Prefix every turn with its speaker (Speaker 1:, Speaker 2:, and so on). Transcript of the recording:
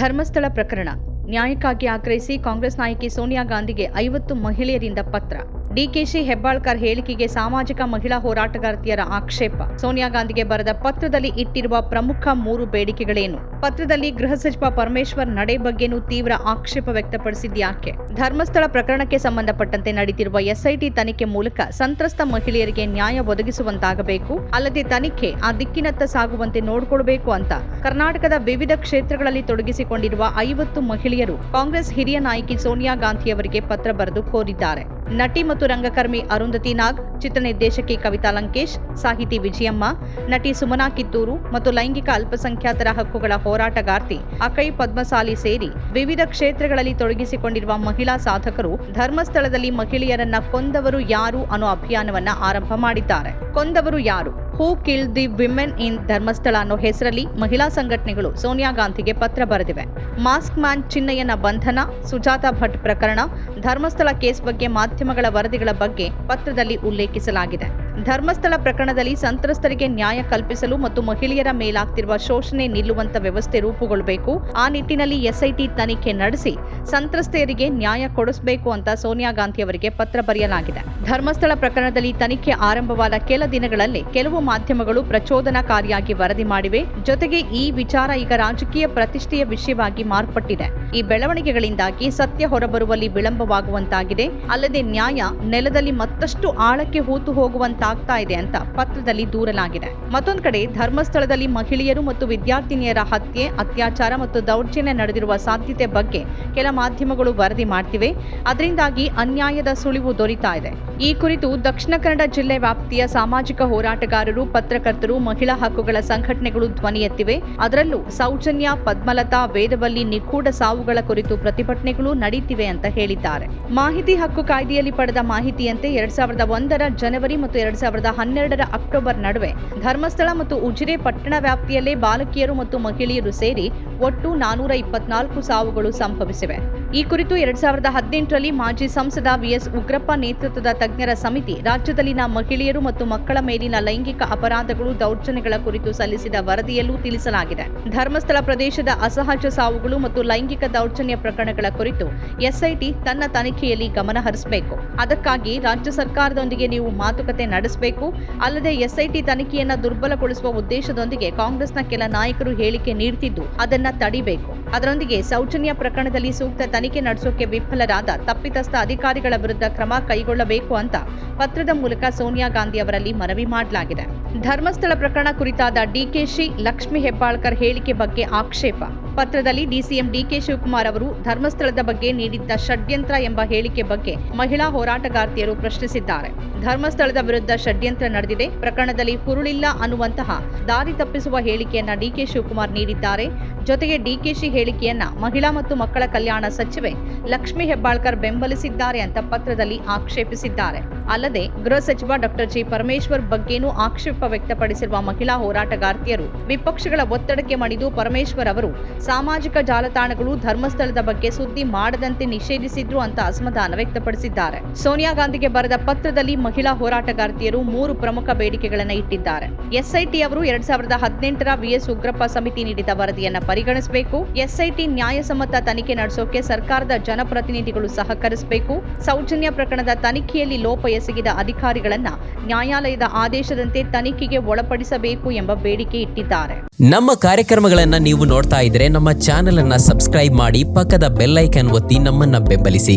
Speaker 1: ಧರ್ಮಸ್ಥಳ ಪ್ರಕರಣ. ನ್ಯಾಯಕ್ಕಾಗಿ ಆಗ್ರಹಿಸಿ ಕಾಂಗ್ರೆಸ್ ನಾಯಕಿ ಸೋನಿಯಾ ಗಾಂಧಿಗೆ ಐವತ್ತು ಮಹಿಳೆಯರಿಂದ ಪತ್ರ. ಡಿಕೆಶಿ ಹೆಬ್ಬಾಳ್ಕರ್ ಹೇಳಿಕೆಗೆ ಸಾಮಾಜಿಕ ಮಹಿಳಾ ಹೋರಾಟಗಾರ್ತಿಯರ ಆಕ್ಷೇಪ. ಸೋನಿಯಾ ಗಾಂಧಿಗೆ ಬರೆದ ಪತ್ರದಲ್ಲಿ ಇಟ್ಟಿರುವ ಪ್ರಮುಖ ಮೂರು ಬೇಡಿಕೆಗಳೇನು? ಪತ್ರದಲ್ಲಿ ಗೃಹ ಸಚಿವ ಪರಮೇಶ್ವರ್ ನಡೆ ಬಗ್ಗೆನೂ ತೀವ್ರ ಆಕ್ಷೇಪ ವ್ಯಕ್ತಪಡಿಸಿದ್ಯಾಕೆ ಧರ್ಮಸ್ಥಳ ಪ್ರಕರಣಕ್ಕೆ ಸಂಬಂಧಪಟ್ಟಂತೆ ನಡೆದಿರುವ ಎಸ್ಐಟಿ ತನಿಖೆ ಮೂಲಕ ಸಂತ್ರಸ್ತ ಮಹಿಳೆಯರಿಗೆ ನ್ಯಾಯ ಒದಗಿಸುವಂತಾಗಬೇಕು, ಅಲ್ಲದೆ ತನಿಖೆ ಆ ದಿಕ್ಕಿನತ್ತ ಸಾಗುವಂತೆ ನೋಡಿಕೊಳ್ಬೇಕು ಅಂತ ಕರ್ನಾಟಕದ ವಿವಿಧ ಕ್ಷೇತ್ರಗಳಲ್ಲಿ ತೊಡಗಿಸಿಕೊಂಡಿರುವ ಐವತ್ತು ಮಹಿಳೆಯರು ಕಾಂಗ್ರೆಸ್ ಹಿರಿಯ ನಾಯಕಿ ಸೋನಿಯಾ ಗಾಂಧಿಯವರಿಗೆ ಪತ್ರ ಬರೆದು ಕೋರಿದ್ದಾರೆ. ನಟಿ ಮತ್ತು ರಂಗಕರ್ಮಿ ಅರುಂಧತಿ ನಾಗ್ ಚಿತ್ರ ನಿರ್ದೇಶಕಿ ಕವಿತಾ ಲಂಕೇಶ್, ಸಾಹಿತಿ ವಿಜಯಮ್ಮ, ನಟಿ ಸುಮನಾ ಕಿತ್ತೂರು ಮತ್ತು ಲೈಂಗಿಕ ಅಲ್ಪಸಂಖ್ಯಾತರ ಹಕ್ಕುಗಳ ಹೋರಾಟಗಾರ್ತಿ ಅಕೈ ಪದ್ಮಸಾಲಿ ಸೇರಿ ವಿವಿಧ ಕ್ಷೇತ್ರಗಳಲ್ಲಿ ತೊಡಗಿಸಿಕೊಂಡಿರುವ ಮಹಿಳಾ ಸಾಧಕರು ಧರ್ಮಸ್ಥಳದಲ್ಲಿ ಮಹಿಳೆಯರನ್ನ ಕೊಂದವರು ಯಾರು ಅನ್ನೋ ಅಭಿಯಾನವನ್ನ ಆರಂಭ ಮಾಡಿದ್ದಾರೆ. ಕೊಂದವರು ಯಾರು? Who kill the women in Dharmasthala ಅನ್ನೋ ಹೆಸರಲ್ಲಿ ಮಹಿಳಾ ಸಂಘಟನೆಗಳು ಸೋನಿಯಾ ಗಾಂಧಿಗೆ ಪತ್ರ ಬರೆದಿವೆ. ಮಾಸ್ಕ್ ಮ್ಯಾನ್ ಚಿನ್ನಯ್ಯನ ಬಂಧನ, ಸುಜಾತಾ ಭಟ್ ಪ್ರಕರಣ, ಧರ್ಮಸ್ಥಳ ಕೇಸ್ ಬಗ್ಗೆ ಮಾಧ್ಯಮಗಳ ವರದಿಗಳ ಬಗ್ಗೆ ಪತ್ರದಲ್ಲಿ ಉಲ್ಲೇಖಿಸಲಾಗಿದೆ ಧರ್ಮಸ್ಥಳ ಪ್ರಕರಣದಲ್ಲಿ ಸಂತ್ರಸ್ತರಿಗೆ ನ್ಯಾಯ ಕಲ್ಪಿಸಲು ಮತ್ತು ಮಹಿಳೆಯರ ಮೇಲಾಗ್ತಿರುವ ಶೋಷಣೆ ನಿಲ್ಲುವಂತ ವ್ಯವಸ್ಥೆ ರೂಪುಗೊಳ್ಳಬೇಕು ಆ ನಿಟ್ಟಿನಲ್ಲಿ ಎಸ್ಐಟಿ ತನಿಖೆ ನಡೆಸಿ ಸಂತ್ರಸ್ತೆಯರಿಗೆ ನ್ಯಾಯ ಕೊಡಿಸಬೇಕು ಅಂತ ಸೋನಿಯಾ ಗಾಂಧಿ ಅವರಿಗೆ ಪತ್ರ ಬರೆಯಲಾಗಿದೆ. ಧರ್ಮಸ್ಥಳ ಪ್ರಕರಣದಲ್ಲಿ ತನಿಖೆ ಆರಂಭವಾದ ಕೆಲ ದಿನಗಳಲ್ಲಿ ಕೆಲವು ಮಾಧ್ಯಮಗಳು ಪ್ರಚೋದನಕಾರಿಯಾಗಿ ವರದಿ ಮಾಡಿವೆ. ಜೊತೆಗೆ ಈ ವಿಚಾರ ಈಗ ರಾಜಕೀಯ ಪ್ರತಿಷ್ಠೆಯ ವಿಷಯವಾಗಿ ಮಾರ್ಪಟ್ಟಿದೆ. ಈ ಬೆಳವಣಿಗೆಗಳಿಂದಾಗಿ ಸತ್ಯ ಹೊರಬರುವಲ್ಲಿ ವಿಳಂಬವಾಗುವಂತಾಗಿದೆ. ಅಲ್ಲದೆ ನ್ಯಾಯ ನೆಲದಲ್ಲಿ ಮತ್ತಷ್ಟು ಆಳಕ್ಕೆ ಹೂತು ಹೋಗುವಂತಾಗ್ತಾ ಇದೆ ಅಂತ ಪತ್ರದಲ್ಲಿ ದೂರಲಾಗಿದೆ. ಮತ್ತೊಂದು ಕಡೆ, ಧರ್ಮಸ್ಥಳದಲ್ಲಿ ಮಹಿಳೆಯರು ಮತ್ತು ವಿದ್ಯಾರ್ಥಿನಿಯರ ಹತ್ಯೆ, ಅತ್ಯಾಚಾರ ಮತ್ತು ದೌರ್ಜನ್ಯ ನಡೆದಿರುವ ಸಾಧ್ಯತೆ ಬಗ್ಗೆ ಕೆಲ ಮಾಧ್ಯಮಗಳು ವರದಿ ಮಾಡ್ತಿವೆ. ಅದರಿಂದಾಗಿ ಅನ್ಯಾಯದ ಸುಳಿವು ದೊರೀತಾ ಇದೆ. ಈ ಕುರಿತು ದಕ್ಷಿಣ ಕನ್ನಡ ಜಿಲ್ಲೆ ವ್ಯಾಪ್ತಿಯ ಸಾಮಾಜಿಕ ಹೋರಾಟಗಾರರು, ಪತ್ರಕರ್ತರು, ಮಹಿಳಾ ಹಕ್ಕುಗಳ ಸಂಘಟನೆಗಳು ಧ್ವನಿ ಎತ್ತಿವೆ. ಅದರಲ್ಲೂ ಸೌಜನ್ಯ, ಪದ್ಮಲತಾ, ವೇದವಲ್ಲಿ ನಿಗೂಢ ಸಾವುಗಳ ಕುರಿತು ಪ್ರತಿಭಟನೆಗಳು ನಡೀತಿವೆ ಅಂತ ಹೇಳಿದ್ದಾರೆ. ಮಾಹಿತಿ ಹಕ್ಕು ಕಾಯ್ದೆಯಲ್ಲಿ ಪಡೆದ ಮಾಹಿತಿಯಂತೆ ಎರಡ್ ಸಾವಿರದ ಒಂದರ ಜನವರಿ ಮತ್ತು ಎರಡ್ ಸಾವಿರದ ಹನ್ನೆರಡರ ಅಕ್ಟೋಬರ್ ನಡುವೆ. ಧರ್ಮಸ್ಥಳ ಮತ್ತು ಉಜಿರೆ ಪಟ್ಟಣ ವ್ಯಾಪ್ತಿಯಲ್ಲೇ ಬಾಲಕಿಯರು ಮತ್ತು ಮಹಿಳೆಯರು ಸೇರಿ ಒಟ್ಟು ನಾನೂರ ಇಪ್ಪತ್ನಾಲ್ಕು ಸಾವುಗಳು ಸಂಭವಿಸಿವೆ. ಈ ಕುರಿತು ಎರಡ್ ಸಾವಿರದ ಹದಿನೆಂಟರಲ್ಲಿ ಮಾಜಿ ಸಂಸದ ವಿಎಸ್ ಉಗ್ರಪ್ಪ ನೇತೃತ್ವದ ತಜ್ಞರ ಸಮಿತಿ ರಾಜ್ಯದಲ್ಲಿನ ಮಹಿಳೆಯರು ಮತ್ತು ಮಕ್ಕಳ ಮೇಲಿನ ಲೈಂಗಿಕ ಅಪರಾಧಗಳು ದೌರ್ಜನ್ಯಗಳ ಕುರಿತು ಸಲ್ಲಿಸಿದ ವರದಿಯಲ್ಲೂ ತಿಳಿಸಲಾಗಿದೆ. ಧರ್ಮಸ್ಥಳ ಪ್ರದೇಶದ ಅಸಹಜ ಸಾವುಗಳು ಮತ್ತು ಲೈಂಗಿಕ ದೌರ್ಜನ್ಯ ಪ್ರಕರಣಗಳ ಕುರಿತು ಎಸ್ಐಟಿ ತನ್ನ ತನಿಖೆಯಲ್ಲಿ ಗಮನ ಹರಿಸಬೇಕು. ಅದಕ್ಕಾಗಿ ರಾಜ್ಯ ಸರ್ಕಾರದೊಂದಿಗೆ ನೀವು ಮಾತುಕತೆ ನಡೆಸಬೇಕು. ಅಲ್ಲದೆ ಎಸ್ಐಟಿ ತನಿಖೆಯನ್ನು ದುರ್ಬಲಗೊಳಿಸುವ ಉದ್ದೇಶದೊಂದಿಗೆ ಕಾಂಗ್ರೆಸ್ನ ಕೆಲ ನಾಯಕರು ಹೇಳಿಕೆ ನೀಡುತ್ತಿದ್ದು ಅದನ್ನು ತಡಿಬೇಕು. ಅದರೊಂದಿಗೆ ಸೌಜನ್ಯ ಪ್ರಕರಣದಲ್ಲಿ ಸೂಕ್ತ ತನಿಖೆ ನಡೆಸೋಕೆ ವಿಫಲರಾದ ತಪ್ಪಿತಸ್ಥ ಅಧಿಕಾರಿಗಳ ವಿರುದ್ಧ ಕ್ರಮ ಕೈಗೊಳ್ಳಬೇಕು ಅಂತ ಪತ್ರದ ಮೂಲಕ ಸೋನಿಯಾ ಗಾಂಧಿ ಅವರಲ್ಲಿ ಮನವಿ ಮಾಡಲಾಗಿದೆ. ಧರ್ಮಸ್ಥಳ ಪ್ರಕರಣ ಕುರಿತಾದ ಡಿಕೆಶಿ ಲಕ್ಷ್ಮಿ ಹೆಬ್ಬಾಳ್ಕರ್ ಹೇಳಿಕೆ ಬಗ್ಗೆ ಆಕ್ಷೇಪ. ಪತ್ರದಲ್ಲಿ ಡಿಸಿಎಂ ಡಿಕೆ ಶಿವಕುಮಾರ್ ಅವರು ಧರ್ಮಸ್ಥಳದ ಬಗ್ಗೆ ನೀಡಿದ್ದ ಷಡ್ಯಂತ್ರ ಎಂಬ ಹೇಳಿಕೆ ಬಗ್ಗೆ ಮಹಿಳಾ ಹೋರಾಟಗಾರ್ತಿಯರು ಪ್ರಶ್ನಿಸಿದ್ದಾರೆ. ಧರ್ಮಸ್ಥಳದ ವಿರುದ್ಧ ಷಡ್ಯಂತ್ರ ನಡೆದಿದೆ. ಪ್ರಕರಣದಲ್ಲಿ ಹುರುಳಿಲ್ಲ ಅನ್ನುವಂತಹ ದಾರಿ ತಪ್ಪಿಸುವ ಹೇಳಿಕೆಯನ್ನ ಡಿಕೆ ಶಿವಕುಮಾರ್ ನೀಡಿದ್ದಾರೆ. ಜೊತೆಗೆ ಡಿಕೆಶಿ ಹೇಳಿಕೆಯನ್ನ ಮಹಿಳಾ ಮತ್ತು ಮಕ್ಕಳ ಕಲ್ಯಾಣ ಸಚಿವೆ ಲಕ್ಷ್ಮಿ ಹೆಬ್ಬಾಳ್ಕರ್ ಬೆಂಬಲಿಸಿದ್ದಾರೆ ಅಂತ ಪತ್ರದಲ್ಲಿ ಆಕ್ಷೇಪಿಸಿದ್ದಾರೆ. ಅಲ್ಲದೆ ಗೃಹ ಸಚಿವ ಡಾಕ್ಟರ್ ಜಿ ಪರಮೇಶ್ವರ್ ಬಗ್ಗೆನೂ ಆಕ್ಷೇಪ ವ್ಯಕ್ತಪಡಿಸಿರುವ ಮಹಿಳಾ ಹೋರಾಟಗಾರ್ತಿಯರು ವಿಪಕ್ಷಗಳ ಒತ್ತಡಕ್ಕೆ ಮಣಿದು ಪರಮೇಶ್ವರ್ ಅವರು ಸಾಮಾಜಿಕ ಜಾಲತಾಣಗಳು ಧರ್ಮಸ್ಥಳದ ಬಗ್ಗೆ ಸುದ್ದಿ ಮಾಡದಂತೆ ನಿಷೇಧಿಸಿದ್ರು ಅಂತ ಅಸಮಾಧಾನ ವ್ಯಕ್ತಪಡಿಸಿದ್ದಾರೆ. ಸೋನಿಯಾ ಗಾಂಧಿಗೆ ಬರೆದ ಪತ್ರದಲ್ಲಿ ಮಹಿಳಾ ಹೋರಾಟಗಾರ್ತಿಯರು ಮೂರು ಪ್ರಮುಖ ಬೇಡಿಕೆಗಳನ್ನು ಇಟ್ಟಿದ್ದಾರೆ. ಎಸ್ಐಟಿ ಅವರು ಎರಡ್ ಸಾವಿರದ ಹದಿನೆಂಟರ ವಿಎಸ್ ಉಗ್ರಪ್ಪ ಸಮಿತಿ ನೀಡಿದ ವರದಿಯನ್ನು ಪರಿಗಣಿಸಬೇಕು. ಎಸ್ಐಟಿ ನ್ಯಾಯಸಮ್ಮತ ತನಿಖೆ ನಡೆಸೋಕೆ ಸರ್ಕಾರದ ಜನಪ್ರತಿನಿಧಿಗಳು ಸಹಕರಿಸಬೇಕು. ಸೌಜನ್ಯ ಪ್ರಕರಣದ ತನಿಖೆಯಲ್ಲಿ ಲೋಪ ಎಸಗಿದ ಅಧಿಕಾರಿಗಳನ್ನ ನ್ಯಾಯಾಲಯದ ಆದೇಶದಂತೆ ತನಿಖೆಗೆ ಒಳಪಡಿಸಬೇಕು ಎಂಬ ಬೇಡಿಕೆ ಇಟ್ಟಿದ್ದಾರೆ.
Speaker 2: ನಮ್ಮ ಕಾರ್ಯಕ್ರಮಗಳನ್ನ ನೀವು ನೋಡ್ತಾ ಇದ್ರೆ ನಮ್ಮ ಚಾನೆಲ್ ಅನ್ನ ಸಬ್ಸ್ಕ್ರೈಬ್ ಮಾಡಿ ಪಕ್ಕದ ಬೆಲ್ಲೈಕನ್ ಒತ್ತಿ ನಮ್ಮನ್ನ ಬೆಂಬಲಿಸಿ.